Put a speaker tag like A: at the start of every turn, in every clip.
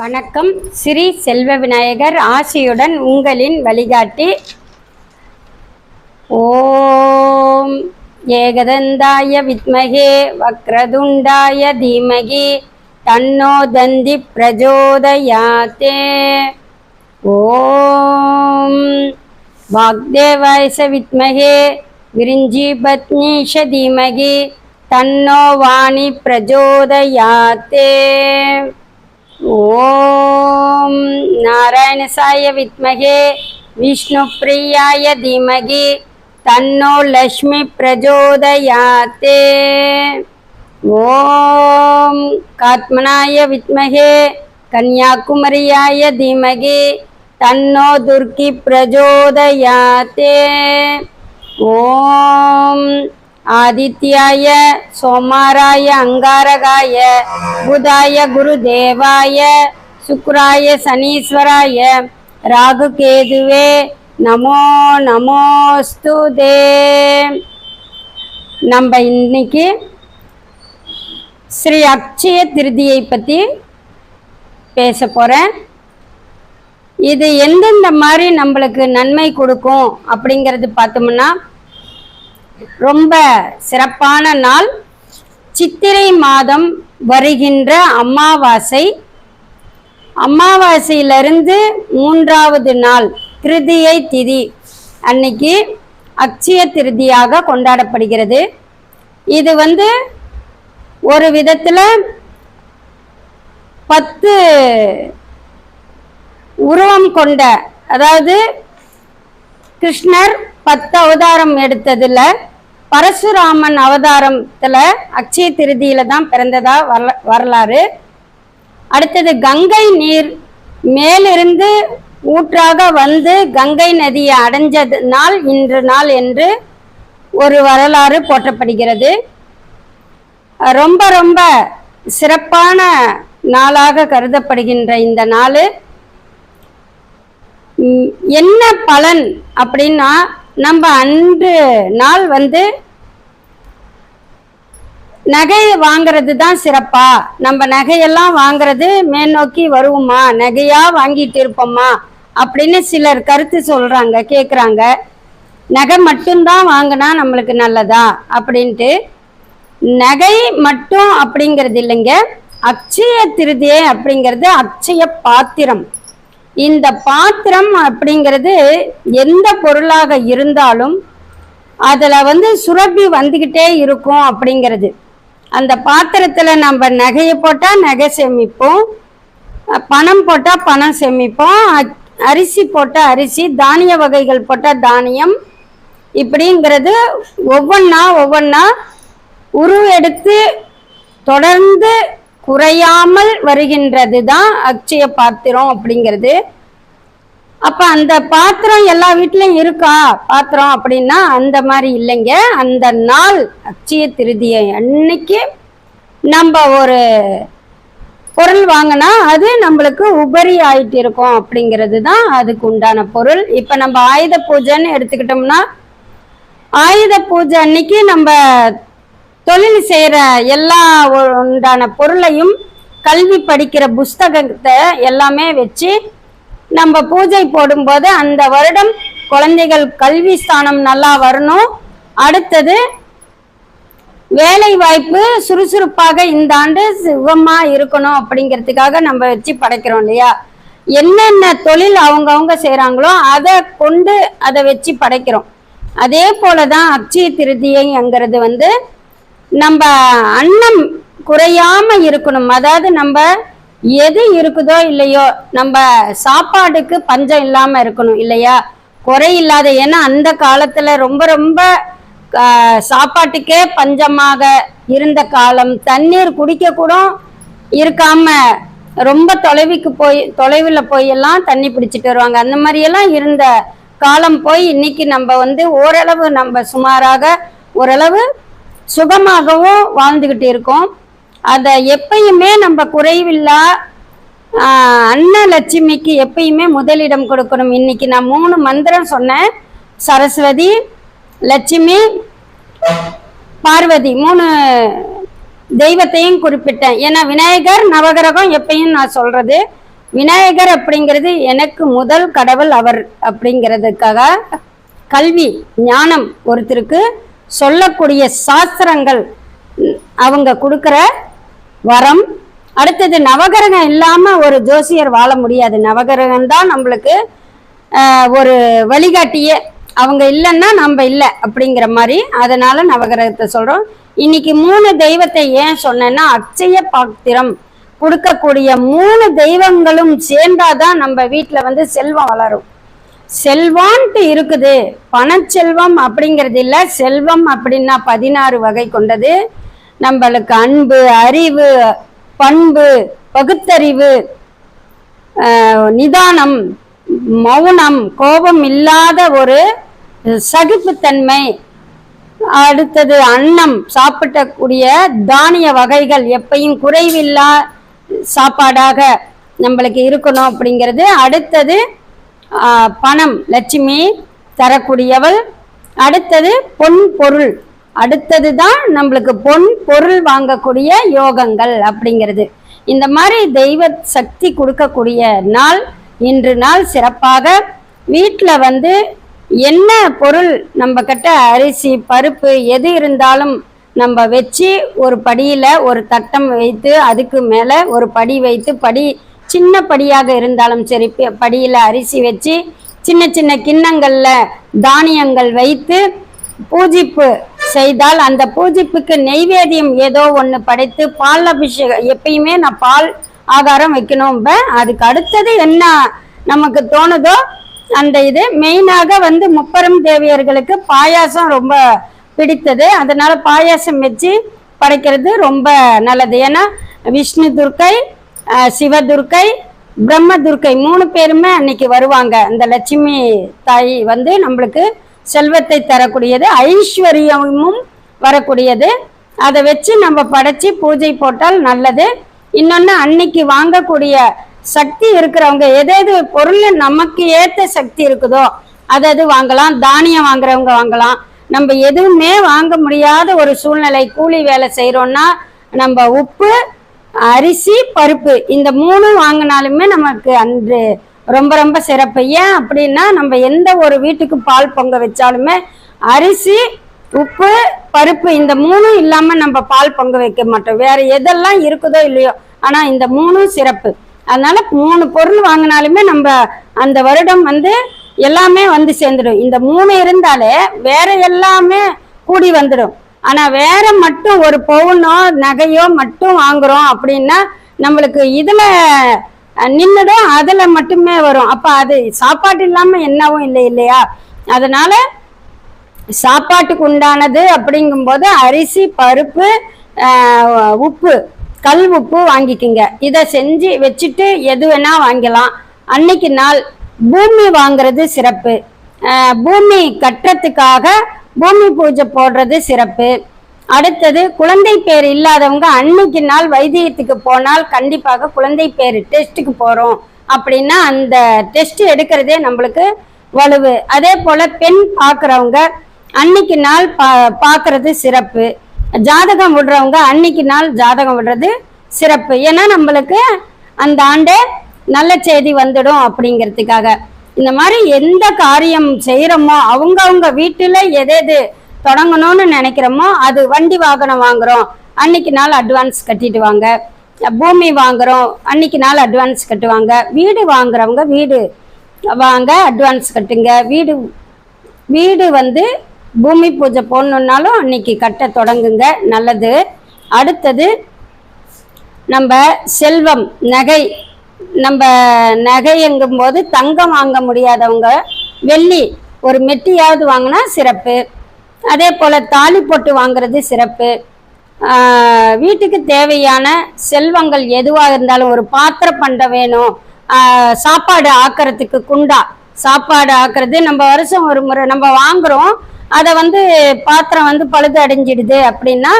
A: வணக்கம். ஸ்ரீ செல்வ விநாயகர் ஆசியுடன் உங்களின் வழிகாட்டி. ஓம். ஏகதந்தாய வித்மகே வக்ரதுண்டாய தீமகி தன்னோ தந்தி பிரஜோதயாத்தே. ஓம். வாக்தேவாயச வித்மகே விரிஞ்சி பத்னீஷ தீமகி தன்னோ வாணி பிரஜோதயாத்தே. ஓம் நாராயணசாய வித்மகே விஷ்ணு பிரியாய தீமகி தன்னோ லக்ஷ்மி பிரஜோதயாத்தே. ஓம் காத்மனாய வித்மகே கன்யாகுமரியாய தீமகி தன்னோ துர்கி பிரஜோதயாத்தே. ஓம் ஆதித்யாய சோமாராய அங்காரகாய புதாய குருதேவாய சுக்ராய சனீஸ்வராய ராகு கேதுவே நமோ நமோஸ்துதே நம்ம இன்னைக்கு ஸ்ரீ அக்ஷய திருதியை பற்றி பேச போகிறேன் இது எந்தெந்த மாதிரி நம்மளுக்கு நன்மை கொடுக்கும் அப்படிங்கிறது பார்த்தோம்னா ரொம்ப சிறப்பான நாள். சித்திரை மாதம் வருகின்ற அமாவாசை. அமாவாசையிலிருந்து மூன்றாவது நாள் திருதியை திதி. அன்னைக்கு அக்ஷய திருதியாக கொண்டாடப்படுகிறது. இது வந்து ஒரு விதத்தில் பத்து உருவம் கொண்ட அதாவது கிருஷ்ணர் பத்து அவதாரம் எடுத்ததுல பரசுராமன் அவதாரத்துல அக்ஷய திருதியில தான் பிறந்ததா வரல வரலாறு. அடுத்தது கங்கை நீர் மேலிருந்து ஊற்றாக வந்து கங்கை நதியை அடைஞ்சது நாள் இன்று நாள் என்று ஒரு வரலாறு போற்றப்படுகிறது. ரொம்ப ரொம்ப சிறப்பான நாளாக கருதப்படுகின்ற இந்த நாள். என்ன பலன் அப்படின்னா நம்ம அன்று நாள் வந்து நகை வாங்குறது தான் சிறப்பா. நம்ம நகையெல்லாம் வாங்குறது மேல்நோக்கி வருவோமா? நகையா வாங்கிட்டு இருப்போமா? அப்படின்னு சிலர் கருத்து சொல்றாங்க கேக்குறாங்க. நகை மட்டும்தான் வாங்கினா நம்மளுக்கு நல்லதா? அப்படின்ட்டு நகை மட்டும் அப்படிங்கிறது இல்லைங்க. அக்ஷய திருதியை அப்படிங்கிறது அக்ஷய பாத்திரம். இந்த பாத்திரம் அப்படிங்கிறது எந்த பொருளாக இருந்தாலும் அதில் வந்து சுரப்பி வந்துக்கிட்டே இருக்கும் அப்படிங்கிறது. அந்த பாத்திரத்தில் நம்ம நகையை போட்டால் நகை சேமிப்போம் பணம் போட்டால் பணம் சேமிப்போம் அரிசி போட்டால் அரிசி தானிய வகைகள் போட்டால் தானியம். இப்படிங்கிறது ஒவ்வொன்றா ஒவ்வொன்றா உருவெடுத்து தொடர்ந்து குறையாமல் வருகின்றது தான் அக்ஷய பாத்திரம் அப்படிங்கிறது. அப்ப அந்த பாத்திரம் எல்லா வீட்லயும் இருக்கா? பாத்திரம் அப்படின்னா அந்த மாதிரி இல்லைங்க. அந்த நாள் அக்ஷய திருதியை அன்னைக்கு நம்ம ஒரு பொருள் வாங்கினா அது நம்மளுக்கு உபரி ஆயிட்டு இருக்கும் அப்படிங்கிறது தான் அதுக்கு உண்டான பொருள். இப்ப நம்ம ஆயுத பூஜைன்னு எடுத்துக்கிட்டோம்னா ஆயுத பூஜை அன்னைக்கு நம்ம தொழில் செய்கிற எல்லா உண்டான பொருளையும் கல்வி படிக்கிற புஸ்தகத்தை எல்லாமே வச்சு நம்ம பூஜை போடும்போது அந்த வருடம் குழந்தைகள் கல்வி ஸ்தானம் நல்லா வரணும். அடுத்தது வேலை வாய்ப்பு சுறுசுறுப்பாக இந்த ஆண்டு சுகமா இருக்கணும் அப்படிங்கிறதுக்காக நம்ம வச்சு படைக்கிறோம் இல்லையா? என்னென்ன தொழில் அவங்கவங்க செய்கிறாங்களோ அதை கொண்டு அதை வச்சு படைக்கிறோம். அதே போலதான் அக்ஷய திருதியைங்கிறது வந்து நம்ம அன்னம் குறையாம இருக்கணும். அதாவது நம்ம எது இருக்குதோ இல்லையோ நம்ம சாப்பாடுக்கு பஞ்சம் இல்லாம இருக்கணும் இல்லையா? குறை இல்லாத ஏன்னா அந்த காலத்துல ரொம்ப ரொம்ப சாப்பாட்டுக்கே பஞ்சமாக இருந்த காலம். தண்ணீர் குடிக்க கூட இருக்காம ரொம்ப தொலைவுக்கு போய் தொலைவில் போய் எல்லாம் தண்ணி பிடிச்சிட்டு வருவாங்க. அந்த மாதிரியெல்லாம் இருந்த காலம் போய் இன்னைக்கு நம்ம வந்து ஓரளவு நம்ம சுமாராக ஓரளவு சுகமாகவும் வாழ்ந்துகிட்டு இருக்கோம். அதை எப்பயுமே நம்ம குறைவில்லா அண்ணன் அன்னலட்சுமிக்கு எப்பயுமே முதலிடம் கொடுக்கணும். இன்னைக்கு நான் மூணு மந்திரம் சொன்னேன். சரஸ்வதி லட்சுமி பார்வதி மூணு தெய்வத்தையும் குறிப்பிட்டேன். ஏன்னா விநாயகர் நவகிரகம் எப்பயும் நான் சொல்றது. விநாயகர் அப்படிங்கிறது எனக்கு முதல் கடவுள் அவர் அப்படிங்கிறதுக்காக கல்வி ஞானம் ஒருத்தருக்கு. சொல்லக்கூடிய சாஸ்திரங்கள் அவங்க கொடுக்குற வரம். அடுத்தது நவகிரகம் இல்லாமல் ஒரு ஜோசியர் வாழ முடியாது. நவகிரகம் தான் நம்மளுக்கு ஒரு வழிகாட்டியே. அவங்க இல்லைன்னா நம்ம இல்லை அப்படிங்கிற மாதிரி அதனால நவகிரகத்தை சொல்கிறோம் இன்னைக்கு மூணு தெய்வத்தை ஏன் சொன்னேன்னா அச்சய பாத்திரம். கொடுக்கக்கூடிய மூணு தெய்வங்களும் சேர்ந்தாதான் நம்ம வீட்டில் வந்து செல்வம் வளரும். செல்வான்ட்டு இருக்குது. பணச்செல்வம் அப்படிங்கிறது இல்லை செல்வம் அப்படின்னா பதினாறு வகை கொண்டது. நம்மளுக்கு அன்பு அறிவு பண்பு பகுத்தறிவு நிதானம் மௌனம் கோபம் இல்லாத ஒரு சகிப்புத்தன்மை. அடுத்தது அன்னம் சாப்பிடக்கூடிய தானிய வகைகள் எப்பையும் குறைவில்லா சாப்பாடாக நம்மளுக்கு இருக்கணும் அப்படிங்கிறது. அடுத்தது பணம் லட்சுமி தரக்கூடியவள். அடுத்தது பொன் பொருள். அடுத்தது தான் நம்மளுக்கு பொன் பொருள் வாங்கக்கூடிய யோகங்கள் அப்படிங்கிறது. இந்த மாதிரி தெய்வ சக்தி கொடுக்கக்கூடிய நாள் இன்று நாள் சிறப்பாக வீட்டில் வந்து என்ன பொருள் நம்ம கிட்ட அரிசி பருப்பு எது இருந்தாலும் நம்ம வச்சு ஒரு படியில் ஒரு தட்டம் வைத்து அதுக்கு மேலே ஒரு படி வைத்து படி சின்ன படியாக இருந்தாலும் சரி படியில் படியில அரிசி வச்சு சின்ன சின்ன கிண்ணங்கள்ல தானியங்கள் வைத்து பூஜிப்பு செய்தால் அந்த பூஜிப்புக்கு நெய்வேதியம் ஏதோ ஒன்று படைத்து பால் அபிஷேகம் எப்பயுமே நான் பால் ஆகாரம் வைக்கணும். அதுக்கு அடுத்தது என்ன நமக்கு தோணுதோ அந்த இது. மெயினாக வந்து முப்பெரும் தேவியர்களுக்கு பாயாசம் ரொம்ப பிடித்தது. அதனால பாயாசம் வச்சு படைக்கிறது ரொம்ப நல்லது. ஏன்னா விஷ்ணு துர்க்கை சிவதுர்க்கை பிரம்ம துர்க்கை மூணு பேருமே அன்னைக்கு வருவாங்க. அந்த லட்சுமி தாய் வந்து நம்மளுக்கு செல்வத்தை தரக்கூடியது ஐஸ்வர்யமும் வரக்கூடியது. அதை வச்சு நம்ம படைச்சி பூஜை போட்டால் நல்லது. இன்னொன்று அன்னைக்கு வாங்கக்கூடிய சக்தி இருக்கிறவங்க எது பொருள் நமக்கு ஏற்ற சக்தி இருக்குதோ அது அது வாங்கலாம். தானியம் வாங்குறவங்க வாங்கலாம். நம்ம எதுவுமே வாங்க முடியாத ஒரு சூழ்நிலை கூலி வேலை செய்கிறோன்னா நம்ம உப்பு அரிசி பருப்பு. இந்த மூணும் வாங்கினாலுமே நமக்கு அன்று ரொம்ப ரொம்ப சிறப்பு. ஏன் அப்படின்னா நம்ம எந்த ஒரு வீட்டுக்கு பால் பொங்க வச்சாலுமே அரிசி உப்பு பருப்பு இந்த மூணும் இல்லாமல் நம்ம பால் பொங்க வைக்க மாட்டோம். வேற எதெல்லாம் இருக்குதோ இல்லையோ ஆனால் இந்த மூணும் சிறப்பு. அதனால மூணு பொருள் வாங்கினாலுமே நம்ம அந்த வருடம் வந்து எல்லாமே வந்து சேர்ந்துடும். இந்த மூணு இருந்தாலே வேற எல்லாமே கூடி வந்துடும். ஆனா வேற மட்டும் ஒரு பவுனோ நகையோ மட்டும் வாங்குறோம் அப்படின்னா நம்மளுக்கு இதுல நின்றுடும் அதில் அதுல மட்டுமே வரும். அப்ப அது சாப்பாடு இல்லாம என்னவும் இல்லை இல்லையா? அதனால சாப்பாட்டுக்கு உண்டானது அப்படிங்கும்போது அரிசி பருப்பு உப்பு கல் உப்பு வாங்கிக்கோங்க. இதை செஞ்சு வச்சுட்டு எது வேணா வாங்கலாம். அன்னைக்கு நாள் பூமி வாங்குறது சிறப்பு. பூமி கட்டுறதுக்காக பூமி பூஜை போடுறது சிறப்பு. அடுத்தது குழந்தை பேர் இல்லாதவங்க அன்னைக்கு நாள் வைத்தியத்துக்கு போனால் கண்டிப்பாக குழந்தை பேர் டெஸ்ட்டுக்கு போகிறோம் அப்படின்னா அந்த டெஸ்ட் எடுக்கிறதே நம்மளுக்கு வலுவு. அதே போல் பெண் பார்க்குறவங்க அன்னைக்கு நாள் பா பார்க்குறது சிறப்பு. ஜாதகம் விடுறவங்க அன்னைக்கு நாள் ஜாதகம் விடுறது சிறப்பு. ஏன்னா நம்மளுக்கு அந்த ஆண்டே நல்ல செய்தி வந்துடும் அப்படிங்கிறதுக்காக. இந்த மாதிரி எந்த காரியம் செய்கிறோமோ அவங்கவுங்க வீட்டில் எது எது தொடங்கணும்னு நினைக்கிறோமோ அது வண்டி வாகனம் வாங்குறோம். அன்னைக்கு நாள் அட்வான்ஸ் கட்டிட்டு வாங்க. பூமி வாங்குறோம் அன்னைக்கு நாள் அட்வான்ஸ் கட்டுவாங்க. வீடு வாங்குறவங்க வீடு வாங்க அட்வான்ஸ் கட்டுங்க. வீடு வீடு வந்து பூமி பூஜை போடணுன்னாலும் அன்னைக்கு கட்ட தொடங்குங்க. நல்லது. அடுத்தது நம்ம செல்வம் நகை. நம்ம நகைங்கும்போது தங்கம் வாங்க முடியாதவங்க வெள்ளி ஒரு மெட்டியாவது வாங்கினா சிறப்பு. அதே போல் தாலி போட்டு வாங்குறது சிறப்பு. வீட்டுக்கு தேவையான செல்வங்கள் எதுவாக இருந்தாலும் ஒரு பாத்திர பண்டை வேணும். சாப்பாடு ஆக்கிறதுக்கு குண்டா. சாப்பாடு ஆக்குறது நம்ம வருஷம் ஒரு முறை நம்ம வாங்குறோம். அதை வந்து பாத்திரம் வந்து பழுது அடைஞ்சிடுது அப்படின்னா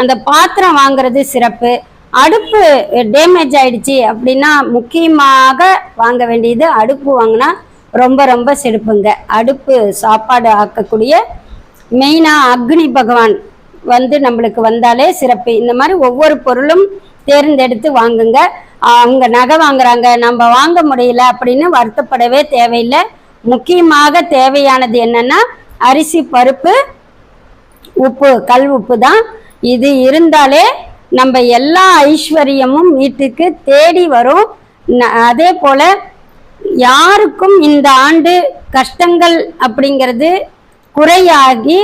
A: அந்த பாத்திரம் வாங்குறது சிறப்பு. அடுப்பு டேமேஜ் ஆயிடுச்சு அப்படின்னா முக்கியமாக வாங்க வேண்டியது அடுப்பு வாங்கினா ரொம்ப ரொம்ப செடுப்புங்க அடுப்பு சாப்பாடு ஆக்கக்கூடிய மெயினாக அக்னி பகவான் வந்து நம்மளுக்கு வந்தாலே சிறப்பு. இந்த மாதிரி ஒவ்வொரு பொருளும் தேர்ந்தெடுத்து வாங்குங்க. அவங்க நகை வாங்குறாங்க. நம்ம வாங்க முடியல அப்படின்னு வருத்தப்படவே தேவையில்லை. முக்கியமாக தேவையானது என்னன்னா அரிசி பருப்பு உப்பு கல் உப்பு தான். இது இருந்தாலே நம்ம எல்லா ஐஸ்வர்யமும் வீட்டுக்கு தேடி வரும். ந- அதே போல யாருக்கும் இந்த ஆண்டு கஷ்டங்கள் அப்படிங்கிறது குறையாகி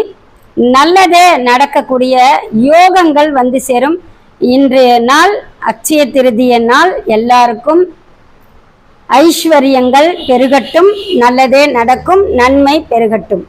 A: நல்லதே நடக்கக்கூடிய யோகங்கள் வந்து சேரும். இன்றைய நாள் அட்சய திருதிய நாள் எல்லாருக்கும் ஐஸ்வர்யங்கள் பெருகட்டும் நல்லதே நடக்கும் நன்மை பெருகட்டும்.